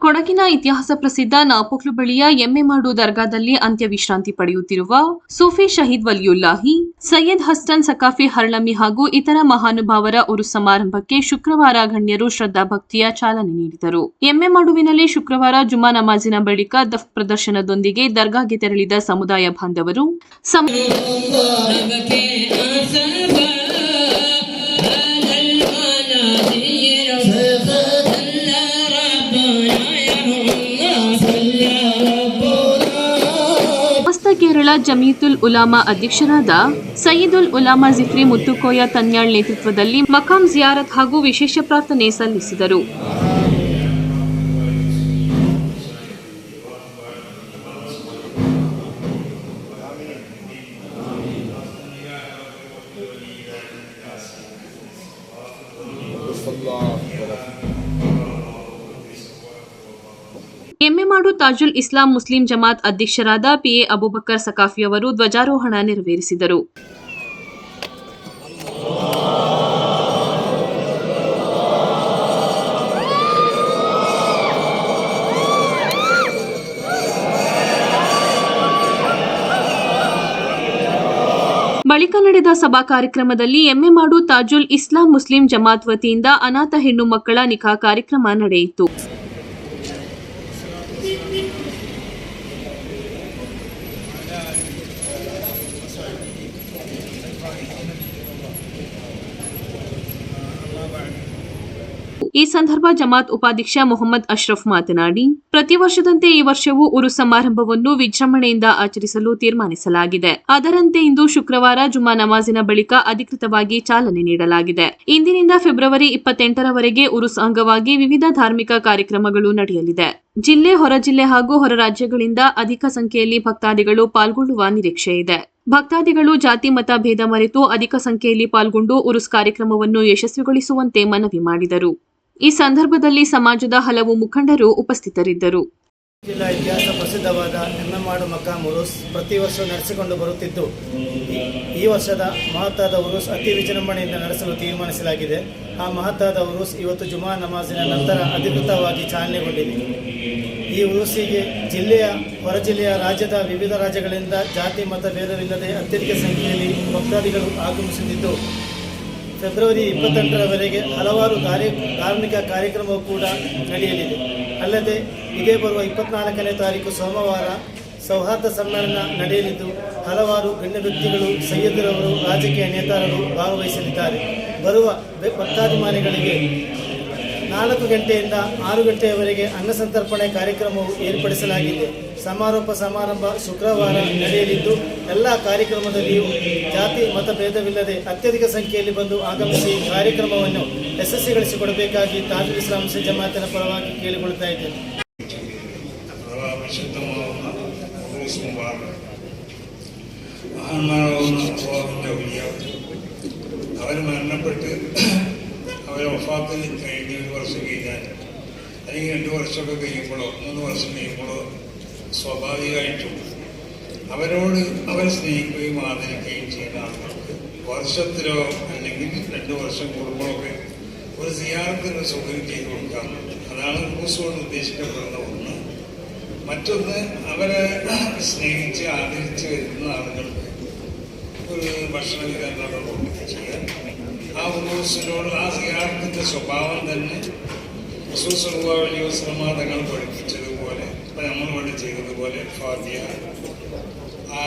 ಕೊಡಗಿನ ಇತಿಹಾಸ ಪ್ರಸಿದ್ಧ ನಾಪೋಕ್ಲು ಬಳಿಯ ಎಮ್ಮೆಮಾಡು ದರ್ಗಾದಲ್ಲಿ ಅಂತ್ಯ ವಿಶ್ರಾಂತಿ ಪಡೆಯುತ್ತಿರುವ ಸೂಫಿ ಶಹೀದ್ ವಲಿಯುಲ್ಲಾಹಿ, ಸೈಯದ್ ಹಸ್ತನ್ ಸಕಾಫಿ ಹರ್ಳಮಿ ಹಾಗೂ ಇತರ ಮಹಾನುಭಾವರ ಉರು ಸಮಾರಂಭಕ್ಕೆ ಶುಕ್ರವಾರ ಗಣ್ಯರು ಶ್ರದ್ಧಾಭಕ್ತಿಯ ಚಾಲನೆ ನೀಡಿದರು. ಎಮ್ಮೆಮಾಡುವಿನಲ್ಲಿ ಶುಕ್ರವಾರ ಜುಮಾ ನಮಾಜಿನ ಬಳಿಕ ದಫ್ ಪ್ರದರ್ಶನದೊಂದಿಗೆ ದರ್ಗಾಗೆ ತೆರಳಿದ ಸಮುದಾಯ ಬಾಂಧವರು ಕೇರಳ ಜಮೀತುಲ್ ಉಲಾಮಾ ಅಧ್ಯಕ್ಷರಾದ ಸಯೀದುಲ್ ಉಲಾಮಾ ಜಿಫ್ರಿ ಮುತ್ತುಕೋಯ ತನ್ಯಾಳ್ ನೇತೃತ್ವದಲ್ಲಿ ಮಕಾಂ ಜಿಯಾರತ್ ಹಾಗೂ ವಿಶೇಷ ಪ್ರಾರ್ಥನೆ ಸಲ್ಲಿಸಿದರು. ಎಮ್ಮೆಮಾಡು ತಾಜುಲ್ ಇಸ್ಲಾಂ ಮುಸ್ಲಿಂ ಜಮಾತ್ ಅಧ್ಯಕ್ಷರಾದ ಪಿಎ ಅಬುಬಕರ್ ಸಕಾಫಿ ಅವರು ಧ್ವಜಾರೋಹಣ ನೆರವೇರಿಸಿದರು. ಬಳಿಕ ನಡೆದ ಸಭಾ ಕಾರ್ಯಕ್ರಮದಲ್ಲಿ ಎಮ್ಮೆಮಾಡು ತಾಜುಲ್ ಇಸ್ಲಾಂ ಮುಸ್ಲಿಂ ಜಮಾತ್ ವತಿಯಿಂದ ಅನಾಥ ಹೆಣ್ಣು ಮಕ್ಕಳ ನಿಖಾ ಕಾರ್ಯಕ್ರಮ ನಡೆಯಿತು. ಈ ಸಂದರ್ಭ ಜಮಾತ್ ಉಪಾಧ್ಯಕ್ಷ ಮೊಹಮ್ಮದ್ ಅಶ್ರಫ್ ಮಾತನಾಡಿ, ಪ್ರತಿ ವರ್ಷದಂತೆ ಈ ವರ್ಷವೂ ಉರು ಸಮಾರಂಭವನ್ನು ವಿಜೃಂಭಣೆಯಿಂದ ಆಚರಿಸಲು ತೀರ್ಮಾನಿಸಲಾಗಿದೆ. ಅದರಂತೆ ಇಂದು ಶುಕ್ರವಾರ ಜುಮಾ ನಮಾಜಿನ ಬಳಿಕ ಅಧಿಕೃತವಾಗಿ ಚಾಲನೆ ನೀಡಲಾಗಿದೆ. ಇಂದಿನಿಂದ ಫೆಬ್ರವರಿ ಇಪ್ಪತ್ತೆಂಟರವರೆಗೆ ಉರುಸ್ ಅಂಗವಾಗಿ ವಿವಿಧ ಧಾರ್ಮಿಕ ಕಾರ್ಯಕ್ರಮಗಳು ನಡೆಯಲಿದೆ. ಜಿಲ್ಲೆ, ಹೊರ ಜಿಲ್ಲೆ ಹಾಗೂ ಹೊರ ರಾಜ್ಯಗಳಿಂದ ಅಧಿಕ ಸಂಖ್ಯೆಯಲ್ಲಿ ಭಕ್ತಾದಿಗಳು ಪಾಲ್ಗೊಳ್ಳುವ ನಿರೀಕ್ಷೆ ಇದೆ ಭಕ್ತಾದಿಗಳು ಜಾತಿ, ಮತ, ಭೇದ ಮರೆತು ಅಧಿಕ ಸಂಖ್ಯೆಯಲ್ಲಿ ಪಾಲ್ಗೊಂಡು ಉರುಸ್ ಕಾರ್ಯಕ್ರಮವನ್ನು ಯಶಸ್ವಿಗೊಳಿಸುವಂತೆ ಮನವಿ ಮಾಡಿದರು. ಈ ಸಂದರ್ಭದಲ್ಲಿ ಸಮಾಜದ ಹಲವು ಮುಖಂಡರು ಉಪಸ್ಥಿತರಿದ್ದರು. ಜಿಲ್ಲಾ ಇತಿಹಾಸ ಪ್ರಸಿದ್ಧವಾದ ಎಮ್ಮೆಮಾಡು ಮಕಾಂ ಉರುಸ್ ಪ್ರತಿ ವರ್ಷ ನಡೆಸಿಕೊಂಡು ಬರುತ್ತಿದ್ದು, ಈ ವರ್ಷದ ಮಹತ್ತಾದ ಉರುಸ್ ಅತಿ ವಿಜೃಂಭಣೆಯಿಂದ ನಡೆಸಲು ತೀರ್ಮಾನಿಸಲಾಗಿದೆ. ಆ ಮಹತ್ತಾದ ಉರುಸ್ ಇವತ್ತು ಜುಮಾ ನಮಾಜಿನ ನಂತರ ಅಧಿಕೃತವಾಗಿ ಚಾಲನೆಗೊಂಡಿದೆ. ಈ ಉರುಸಿಗೆ ಜಿಲ್ಲೆಯ, ಹೊರ ಜಿಲ್ಲೆಯ ರಾಜ್ಯದ ವಿವಿಧ ರಾಜ್ಯಗಳಿಂದ ಜಾತಿ, ಮತ, ಭೇದವಿಲ್ಲದೆ ಅತ್ಯಧಿಕ ಸಂಖ್ಯೆಯಲ್ಲಿ ಭಕ್ತಾದಿಗಳು ಆಗಮಿಸುತ್ತಿದ್ದು ಫೆಬ್ರವರಿ ಇಪ್ಪತ್ತೆಂಟರವರೆಗೆ ಹಲವಾರು ಕಾರ್ಯ, ಧಾರ್ಮಿಕ ಕಾರ್ಯಕ್ರಮವೂ ಕೂಡ ನಡೆಯಲಿದೆ. ಅಲ್ಲದೆ, ಇದೇ ಬರುವ ಇಪ್ಪತ್ನಾಲ್ಕನೇ ತಾರೀಕು ಸೋಮವಾರ ಸೌಹಾರ್ದ ಸಮ್ಮೇಳನ ನಡೆಯಲಿದ್ದು, ಹಲವಾರು ಗಣ್ಯ ವ್ಯಕ್ತಿಗಳು, ಸೈಯದರವರು, ರಾಜಕೀಯ ನೇತಾರರು ಭಾಗವಹಿಸಲಿದ್ದಾರೆ. ಬರುವ ಭಕ್ತಾಭಿಮಾನಿಗಳಿಗೆ ನಾಲ್ಕು ಗಂಟೆಯಿಂದ ಆರು ಗಂಟೆಯವರೆಗೆ ಅನ್ನ ಸಂತರ್ಪಣೆ ಕಾರ್ಯಕ್ರಮವು ಏರ್ಪಡಿಸಲಾಗಿದೆ ಸಮಾರೋಪ ಸಮಾರಂಭ ಶುಕ್ರವಾರ ನಡೆಯಲಿದ್ದು ಎಲ್ಲ ಕಾರ್ಯಕ್ರಮದಲ್ಲಿಯೂ ಜಾತಿ ಮತಭೇದವಿಲ್ಲದೆ ಅತ್ಯಧಿಕ ಸಂಖ್ಯೆಯಲ್ಲಿ ಬಂದು ಆಗಮಿಸಿ ಕಾರ್ಯಕ್ರಮವನ್ನು ಯಶಸ್ವಿಗೊಳಿಸಿಕೊಡಬೇಕಾಗಿ ತಾಜುಲ್ ಇಸ್ಲಾಂ ಮುಸ್ಲಿಂ ಜಮಾತಿನ ಪರವಾಗಿ ಕೇಳಿಕೊಳ್ತಾ ಇದ್ದೇನೆ അഥവാ വിശുദ്ധമാവുന്ന ഉറൂസ് മുബാറക് മഹാന്മാരാവുന്ന അള്ളാഹുവിൻ്റെ ഔലിയാവ് അവർ മരണപ്പെട്ട് അവരെ വഫാത്തിൽ കഴിഞ്ഞ് ഒരു വർഷം കഴിഞ്ഞാൽ അല്ലെങ്കിൽ രണ്ട് വർഷമൊക്കെ കഴിയുമ്പോഴോ മൂന്ന് വർഷം കഴിയുമ്പോഴോ സ്വാഭാവികമായിട്ടും അവരോട് അവർ സ്നേഹിക്കുകയും ആദരിക്കുകയും ചെയ്യുന്ന ആളുകൾക്ക് വർഷത്തിലോ അല്ലെങ്കിൽ രണ്ട് വർഷം കൂടുമ്പോഴൊക്കെ ഒരു സിയാറത്തിന് സൗകര്യം ചെയ്തു കൊടുക്കാം അതാണ് ഉറൂസ് കൊണ്ട് ഉദ്ദേശിക്കപ്പെടുന്ന ഒന്ന്. മറ്റൊന്ന് അവരെ സ്നേഹിച്ച് ആദരിച്ച് വരുന്ന ആളുകൾക്ക് ഒരു ഭക്ഷണ വിതരണങ്ങൾ കൊടുക്കുക ചെയ്യാൻ ആ ഉറൂസിനോട് ആ സിയാറത്തിന്റെ സ്വഭാവം തന്നെ റസൂസുള്ള വലിയ വസ്ലമ തങ്ങൾ പഠിപ്പിച്ചതുപോലെ ഇപ്പം നമ്മൾ ഇവിടെ ചെയ്തതുപോലെ ഫാത്തിയ ആ